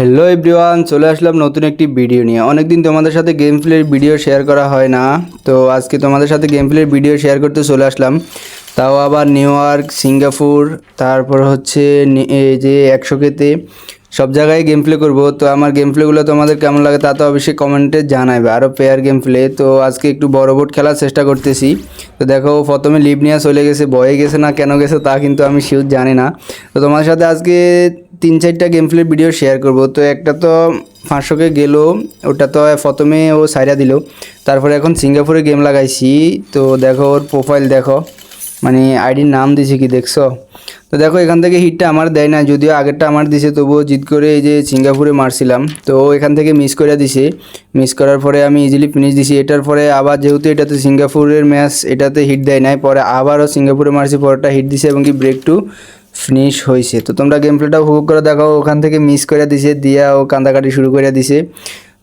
Hello everyone চলে আসলাম নতুন একটি ভিডিও নিয়ে। অনেকদিন তোমাদের সাথে গেম প্লের ভিডিও শেয়ার করা হয় না। তো আজকে তোমাদের সাথে গেম প্লের ভিডিও শেয়ার করতে চলে আসলাম। তাও আবার নিউ ইয়র্ক সিঙ্গাপুর তারপর হচ্ছে এই যে একশো কেতে সব জায়গায় গেম প্লে করব। তো আমার গেম প্লেগুলো তোমাদের কেমন লাগে তা তো অবশ্যই কমেন্টে জানাবে আরও পেয়ার গেম প্লে তো আজকে একটু বড় বোর্ড খেলার চেষ্টা করতেছি। তো দেখো, প্রথমে লিভ নিয়ে চলে গেছে, বয়ে গেছে না কেন গেছে তা কিন্তু আমি শিওর জানি না। তো তোমার সাথে আজকে তিন চারটা গেম প্লে ভিডিও শেয়ার করব। তো একটা তো পাঁচশোকে গেল, ওটা তো প্রথমে ও সাইডা দিল। তারপরে এখন সিঙ্গাপুরে গেম লাগাইছি। তো দেখো ওর প্রোফাইল দেখো। মানে আইডির নাম দিছে কি দেখছ? তো দেখো এখান থেকে হিটটা আমার দেয় না যদিও আগেরটা আমার দিছে, তবুও জিত করে এই যে সিঙ্গাপুরে মারছিলাম। তো এখান থেকে মিস করে দিছে। মিস করার পরে আমি ইজিলি ফিনিশ দিছি। এটার পরে আবার যেহেতু এটাতে সিঙ্গাপুরের ম্যাচ এটাতে হিট দেয় নাই, পরে আবারও সিঙ্গাপুরে মারছি পরেরটা হিট দিছে এবং কি ব্রেক টু ফিনিশ হয়েছে তো তোমরা গেম প্লেটা উপভোগ করে দেখো, ওখান থেকে মিস করে দিছে, দিয়া ও কান্দাকাটি শুরু করে দিছে।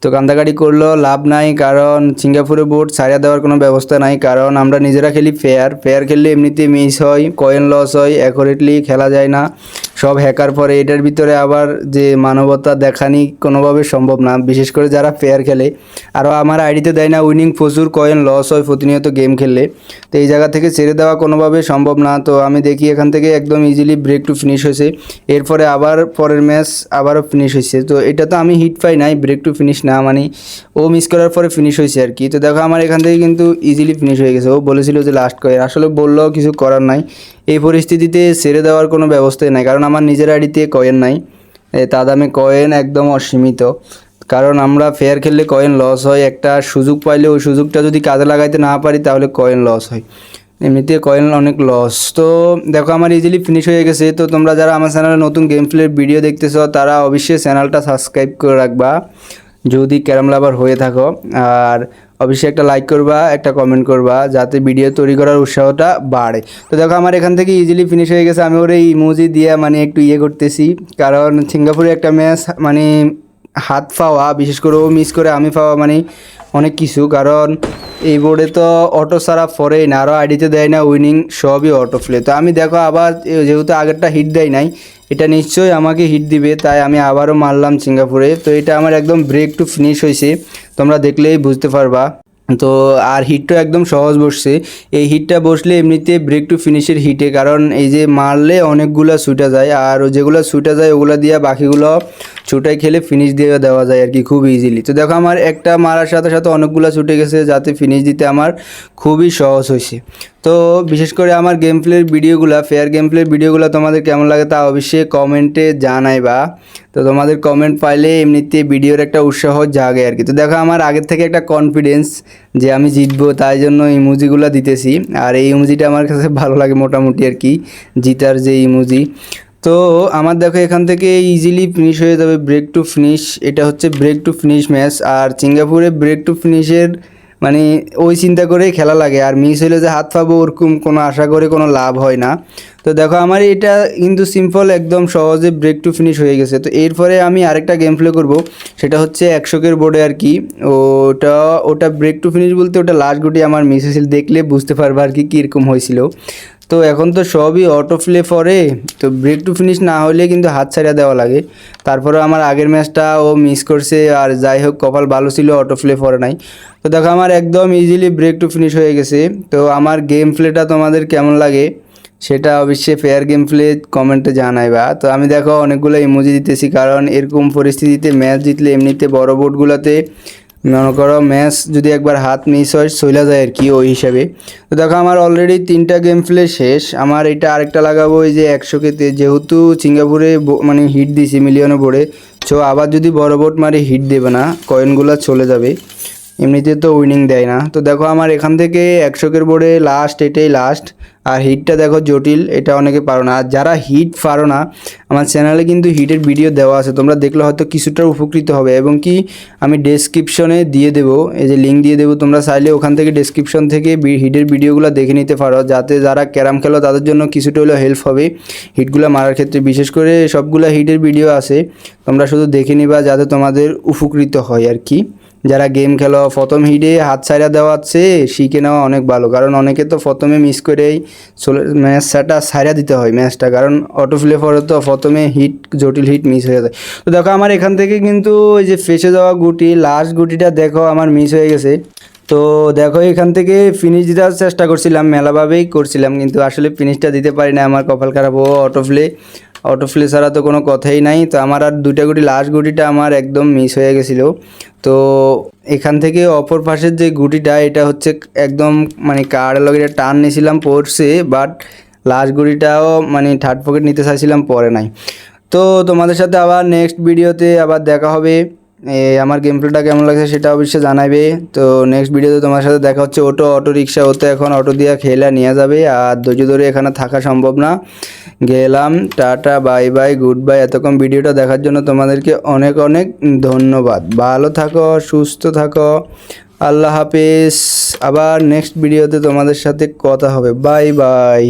তো কান্দাকাটি করল, লাভ নাই, কারণ সিঙ্গাপুরে বোর্ড ছাড়িয়ে দেওয়ার কোনো ব্যবস্থা নাই, কারণ আমরা নিজেরা খেলি ফেয়ার ফেয়ার খেললে এমনিতে মিস হয় কয়েন লস হয় অ্যাকোরেটলি খেলা যায় না। সব হ্যাকার পরে এটার ভিতরে আবার যে মানবতা দেখানি কোনোভাবে সম্ভব না। বিশেষ করে যারা ফেয়ার খেলে। আরও আমার আইডিতে দেয় না উইনিং প্রচুর কয়েন লস হয় প্রতিনিয়ত গেম খেললে। তো এই জায়গা থেকে ছেড়ে দেওয়া কোনোভাবে সম্ভব না। তো আমি দেখি এখান থেকে একদম ইজিলি ব্রেক টু ফিনিশ হয়েছে। এরপরে আবার পরের ম্যাচ আবারও ফিনিশ হয়েছে। তো এটা তো আমি হিট পাই নাই ব্রেক টু ফিনিশ না মানে। ও মিস করার পরে ফিনিশ হয়েছে আর কি। তো দেখো আমার এখান থেকে কিন্তু ইজিলি ফিনিশ হয়ে গেছে। ও বলেছিল যে লাস্ট কয়েন আসলে বললেও কিছু করার নাই। এই পরিস্থিতিতে ছেড়ে দেওয়ার কোনো ব্যবস্থাই নাই। কারণ আমার নিজের আইডিতে কয়েন নাই। তা দামে কয়েন একদম অসীমিত। কারণ আমরা ফেয়ার খেললে কয়েন লস হয়। একটা সুযোগ পাইলে ওই সুযোগটা যদি কাজে লাগাইতে না পারি, তাহলে কয়েন লস হয়। এমনিতে কয়েন অনেক লস তো দেখো, আমার ইজিলি ফিনিশ হয়ে গেছে। তো তোমরা যারা আমার চ্যানেলে নতুন গেম প্লের ভিডিও দেখতেছো, তারা অবশ্যই চ্যানেলটা সাবস্ক্রাইব করে রাখবা। যদি ক্যারাম লাভার হয়ে থাকো। আর অবশ্যই একটা লাইক করবা, একটা কমেন্ট করবা, যাতে ভিডিও তৈরি করার উৎসাহটা বাড়ে। তো দেখো, আমার এখান থেকে ইজিলি ফিনিশ হয়ে গেছে। আমি ওর এই ইমোজি দিয়ে মানে একটু ইয়ে করতেছি। কারণ সিঙ্গাপুরে একটা ম্যাচ মানে হাত পাওয়া, বিশেষ করে ও মিস করে আমি পাওয়া মানে অনেক কিছু। কারণ এই বোর্ডে তো অটো সারা ফরেই না আরও আইডিতে দেয় না উইনিং সবই অটো ফ্লে তো আমি দেখো আবার যেহেতু আগেরটা হিট দেয় নাই, এটা নিশ্চয়ই আমাকে হিট দিবে, তাই আমি আবারও মারলাম সিঙ্গাপুরে। তো এটা আমার একদম ব্রেক টু ফিনিশ হয়েছে, তোমরা দেখলেই বুঝতে পারবা। তো আর হিটটা একদম সহজ বসছে। এই হিটটা বসলে এমনিতে ব্রেক টু ফিনিশের হিটে কারণ এই যে মারলে অনেকগুলো ছুটা যায়, আর যেগুলো ছুটা যায় ওগুলো দিয়ে বাকিগুলো ছুটাই খেলে ফিনিশ দিয়ে দেওয়া যায় আর কি খুব ইজিলি তো দেখো আমার একটা মারার সাথে সাথে অনেকগুলো ছুটে গেছে, যাতে ফিনিশ দিতে আমার খুবই সহজ হয়েছে তো বিশেষ করে আমার গেম প্লের ভিডিওগুলো ফেয়ার গেম প্লের ভিডিওগুলো তোমাদের কেমন লাগে তা অবশ্যই কমেন্টে জানাই বা তো তোমাদের কমেন্ট পাইলে এমনিতে ভিডিওর একটা উৎসাহ জাগে আর কি। তো দেখো আমার আগের থেকে একটা কনফিডেন্স যে আমি জিতবো, তাই জন্য ইমোজিগুলো দিতেছি। আর এই ইমোজিটা আমার কাছে ভালো লাগে মোটামুটি আর কি, জিতার যে ইমোজি তো আমার দেখো এখান থেকে ইজিলি ফিনিশ হয়ে যাবে ব্রেক টু ফিনিশ এটা হচ্ছে ব্রেক টু ফিনিশ ম্যাচ আর সিঙ্গাপুরে ব্রেক টু ফিনিশের মানে ওই চিন্তা করেই খেলা লাগে। আর মিস হইলে যে হাত পাবো ওরকম কোনো আশা করে কোনো লাভ হয় না। তো দেখো, আমার এটা কিন্তু সিম্পল একদম সহজে ব্রেক টু ফিনিশ হয়ে গেছে। তো এরপরে আমি আরেকটা গেম প্লে করব। সেটা হচ্ছে একশোকের বোর্ডে আর কি ওটা ওটা ব্রেক টু ফিনিশ বলতে ওটা লাস্ট গুটি আমার মিস হয়েছিল। দেখলে বুঝতে পারব আর কি কীরকম হয়েছিল। তো এখন তো সবই অটো প্লে পরে, তো ব্রেক টু ফিনিশ না হলে কিন্তু হাত ছাড়িয়ে দেওয়া লাগে। তারপরে আমার আগের ম্যাচটা ও মিস করছে, আর যাই হোক, কপাল ভালো ছিল অটো প্লে পরে নাই। তো দেখো, আমার একদম ইজিলি ব্রেক টু ফিনিশ হয়ে গেছে। তো আমার গেম প্লেটা তোমাদের কেমন লাগে? সেটা অবশ্যই ফেয়ার গেম প্লে কমেন্টে জানাইবা। তো আমি দেখো, অনেকগুলো ইমোজি দিতেছি, কারণ এরকম পরিস্থিতিতে ম্যাচ জিতলে এমনিতে বড় বোর্ডগুলোতে মনে করো ম্যাচ যদি একবার হাত মিস হয় সইলা যায় আর কি ওই হিসাবে। তো দেখো আমার অলরেডি তিনটা গেম প্লে শেষ। আমার এটা আরেকটা লাগাবো ওই যে একশো কেতে যেহেতু সিঙ্গাপুরে মানে হিট দিছি মিলিয়নে ভরে। সো আবার যদি বড় বোট মারে হিট দেবে না কয়েনগুলো চলে যাবে। এমনিতে তো উইনিং দেয় না। তো দেখো আমার এখান থেকে একশোকের বোর্ডে লাস্ট এটাই লাস্ট আর হিটটা দেখো জটিল, এটা অনেকে পারো না। আর যারা হিট পারো না, আমার চ্যানেলে কিন্তু হিটের ভিডিও দেওয়া আছে। তোমরা দেখলে হয়তো কিছুটা উপকৃত হবে। এবং কি, আমি ডেসক্রিপশনে দিয়ে দেবো, এই যে লিঙ্ক দিয়ে দেবো। তোমরা চাইলে ওখান থেকে ডেসক্রিপশন থেকে হিটের ভিডিওগুলো দেখে নিতে পারো। যাতে যারা ক্যারাম খেলো, তাদের জন্য কিছুটা হলেও হেল্প হবে। হিটগুলো মারার ক্ষেত্রে বিশেষ করে সবগুলো হিটের ভিডিও আছে। তোমরা শুধু দেখে নিবা, যাতে তোমাদের উপকৃত হয় আর কি। যারা গেম খেলো, প্রথম হিটে হাত ছাইরা দেওয়া আছে শিখে নেওয়া অনেক ভালো। কারণ অনেকে তো প্রথমে মিস করেই ম্যাচটা ছাইরা দিতে হয় ম্যাচটা কারণ অটো প্লে পরে তো প্রথমে হিট জটিল হিট মিস হয়ে যায়। তো দেখো, আমার এখান থেকে কিন্তু ওই যে ফেসে যাওয়া গুটি লাস্ট গুটিটা দেখো, আমার মিস হয়ে গেছে। তো দেখো, এখান থেকে ফিনিশ দেওয়ার চেষ্টা করছিলাম, মেলাভাবেই করছিলাম, কিন্তু আসলে ফিনিশটা দিতে পারি না, আমার কপাল খারাপ। ও অটো প্লে অটো প্লে ছাড়া তো কোনো কথাই নাই। তো আমার আর দুইটা গুটি লাস্ট গুটিটা আমার একদম মিস হয়ে গেছিল। তো এখান থেকে অপর পাশের যে গুটিটা, এটা হচ্ছে একদম মানে কার লগে টান নিয়েছিলাম পড়ছে বাট লাস্ট গুটিটাও মানে থার্ড পকেট নিতে চাইছিলাম, পরে নাই। তো তোমাদের সাথে আবার নেক্সট ভিডিওতে আবার দেখা হবে। আমার গেম প্লেটা কেমন লাগছে সেটা অবশ্যই জানাবে। তো নেক্সট ভিডিওতে তোমার সাথে দেখা হচ্ছে অটো অটো রিক্সা ওতে এখন অটো দিয়ে খেলা নিয়ে যাবে। আর ধৈর্য ধরে এখানে থাকা সম্ভব না। গেলাম, tata bye bye good bye এতক্ষণ ভিডিওটা দেখার জন্য তোমাদেরকে অনেক অনেক ধন্যবাদ। ভালো থাকো, সুস্থ থাকো। আল্লাহ হাফিজ। আবার নেক্সট ভিডিওতে তোমাদের সাথে কথা হবে। Bye bye